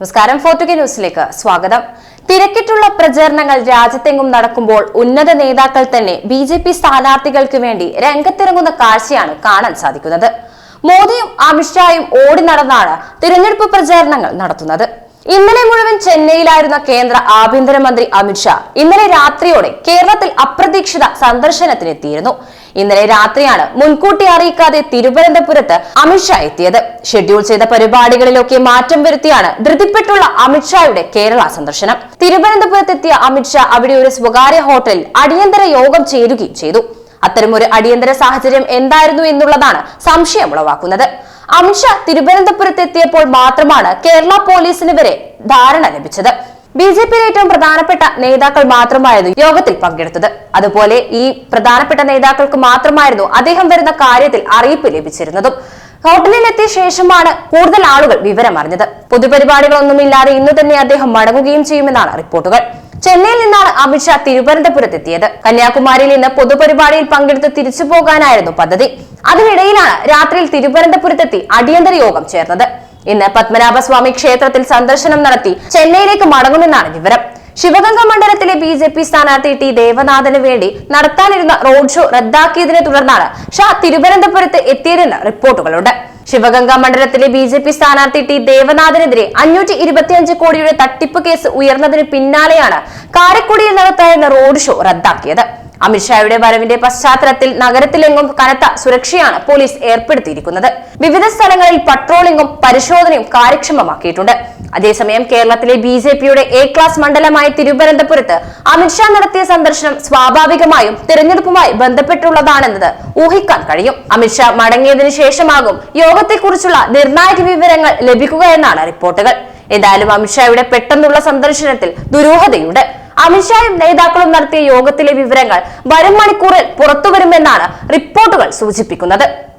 നമസ്കാരം ഫോർട്ടുഗ ന്യൂസിലേക്ക് സ്വാഗതം. തിരക്കിട്ടുള്ള പ്രചരണങ്ങൾ രാജ്യത്തെങ്ങും നടക്കുമ്പോൾ ഉന്നത നേതാക്കൾ തന്നെ ബി ജെ പി സ്ഥാനാർത്ഥികൾക്ക് വേണ്ടി രംഗത്തിറങ്ങുന്ന കാഴ്ചയാണ് കാണാൻ സാധിക്കുന്നത്. മോദിയും അമിത്ഷായും ഓടി നടന്നാണ് തിരഞ്ഞെടുപ്പ് പ്രചാരണങ്ങൾ നടത്തുന്നത്. ഇന്നലെ മുഴുവൻ ചെന്നൈയിലായിരുന്ന കേന്ദ്ര ആഭ്യന്തരമന്ത്രി അമിത്ഷാ ഇന്നലെ രാത്രിയോടെ കേരളത്തിൽ അപ്രതീക്ഷിത സന്ദർശനത്തിനെത്തിയിരുന്നു. ഇന്നലെ രാത്രിയാണ് മുൻകൂട്ടി അറിയിക്കാതെ തിരുവനന്തപുരത്ത് അമിത്ഷാ എത്തിയത്. ഷെഡ്യൂൾ ചെയ്ത പരിപാടികളിലൊക്കെ മാറ്റം വരുത്തിയാണ് ധൃതിപ്പെട്ടുള്ള അമിത്ഷായുടെ കേരള സന്ദർശനം. തിരുവനന്തപുരത്തെത്തിയ അമിത്ഷാ അവിടെ ഒരു സ്വകാര്യ ഹോട്ടലിൽ അടിയന്തര യോഗം ചേരുകയും ചെയ്തു. അത്തരമൊരു അടിയന്തര സാഹചര്യം എന്തായിരുന്നു എന്നുള്ളതാണ് സംശയം ഉളവാക്കുന്നത്. അമിത്ഷാ തിരുവനന്തപുരത്തെത്തിയപ്പോൾ മാത്രമാണ് കേരള പോലീസിന് വരെ ധാരണ ലഭിച്ചത്. ബി ജെ പിയിലെ ഏറ്റവും പ്രധാനപ്പെട്ട നേതാക്കൾ മാത്രമായിരുന്നു യോഗത്തിൽ പങ്കെടുത്തത്. അതുപോലെ ഈ പ്രധാനപ്പെട്ട നേതാക്കൾക്ക് മാത്രമായിരുന്നു അദ്ദേഹം വരുന്ന കാര്യത്തിൽ അറിയിപ്പ് ലഭിച്ചിരുന്നതും. ഹോട്ടലിലെത്തിയ ശേഷമാണ് കൂടുതൽ ആളുകൾ വിവരം അറിഞ്ഞത് പൊതുപരിപാടികളൊന്നുമില്ലാതെ ഇന്ന് തന്നെ അദ്ദേഹം മടങ്ങുകയും ചെയ്യുമെന്നാണ് റിപ്പോർട്ടുകൾ. ചെന്നൈയിൽ നിന്നാണ് അമിത്ഷാ തിരുവനന്തപുരത്ത് എത്തിയത് കന്യാകുമാരിയിൽ നിന്ന് പൊതുപരിപാടിയിൽ പങ്കെടുത്ത് തിരിച്ചു പോകാനായിരുന്നു പദ്ധതി. അതിനിടയിലാണ് രാത്രിയിൽ തിരുവനന്തപുരത്തെത്തി അടിയന്തര യോഗം ചേർന്നത്. ഇന്ന് പത്മനാഭസ്വാമി ക്ഷേത്രത്തിൽ സന്ദർശനം നടത്തി ചെന്നൈയിലേക്ക് മടങ്ങുമെന്നാണ് വിവരം. ശിവഗംഗ മണ്ഡലത്തിലെ ബി ജെ പി സ്ഥാനാർത്ഥി ടി ദേവനാഥന് വേണ്ടി നടത്താനിരുന്ന റോഡ് ഷോ റദ്ദാക്കിയതിനെ തുടർന്നാണ് ഷാ തിരുവനന്തപുരത്ത് എത്തിയതെന്ന് റിപ്പോർട്ടുകളുണ്ട്. ശിവഗംഗ മണ്ഡലത്തിലെ ബി ജെ പി സ്ഥാനാർത്ഥി ടി ദേവനാഥനെതിരെ അഞ്ഞൂറ്റി ഇരുപത്തിയഞ്ച് കോടിയുടെ തട്ടിപ്പ് കേസ് ഉയർന്നതിന് പിന്നാലെയാണ് കാരക്കുടിയിൽ നടത്താനിരുന്ന റോഡ് ഷോ റദ്ദാക്കിയത്. അമിത്ഷായുടെ വരവിന്റെ പശ്ചാത്തലത്തിൽ നഗരത്തിലെങ്ങും കനത്ത സുരക്ഷയാണ് പോലീസ് ഏർപ്പെടുത്തിയിരിക്കുന്നത്. വിവിധ സ്ഥലങ്ങളിൽ പട്രോളിംഗും പരിശോധനയും കാര്യക്ഷമമാക്കിയിട്ടുണ്ട്. അതേസമയം കേരളത്തിലെ ബി ജെ പിയുടെ എ ക്ലാസ് മണ്ഡലമായ തിരുവനന്തപുരത്ത് അമിത്ഷാ നടത്തിയ സന്ദർശനം സ്വാഭാവികമായും തിരഞ്ഞെടുപ്പുമായി ബന്ധപ്പെട്ടുള്ളതാണെന്നത് ഊഹിക്കാൻ കഴിയും. അമിത്ഷാ മടങ്ങിയതിനു ശേഷമാകും യോഗത്തെക്കുറിച്ചുള്ള നിർണായക വിവരങ്ങൾ ലഭിക്കുക എന്നാണ് റിപ്പോർട്ടുകൾ. എന്തായാലും അമിത്ഷായുടെ പെട്ടെന്നുള്ള സന്ദർശനത്തിൽ ദുരൂഹതയുണ്ട്. അമിത്ഷായും നേതാക്കളും നടത്തിയ യോഗത്തിലെ വിവരങ്ങൾ വരും മണിക്കൂറിൽ പുറത്തുവരുമെന്നാണ് റിപ്പോർട്ടുകൾ സൂചിപ്പിക്കുന്നത്.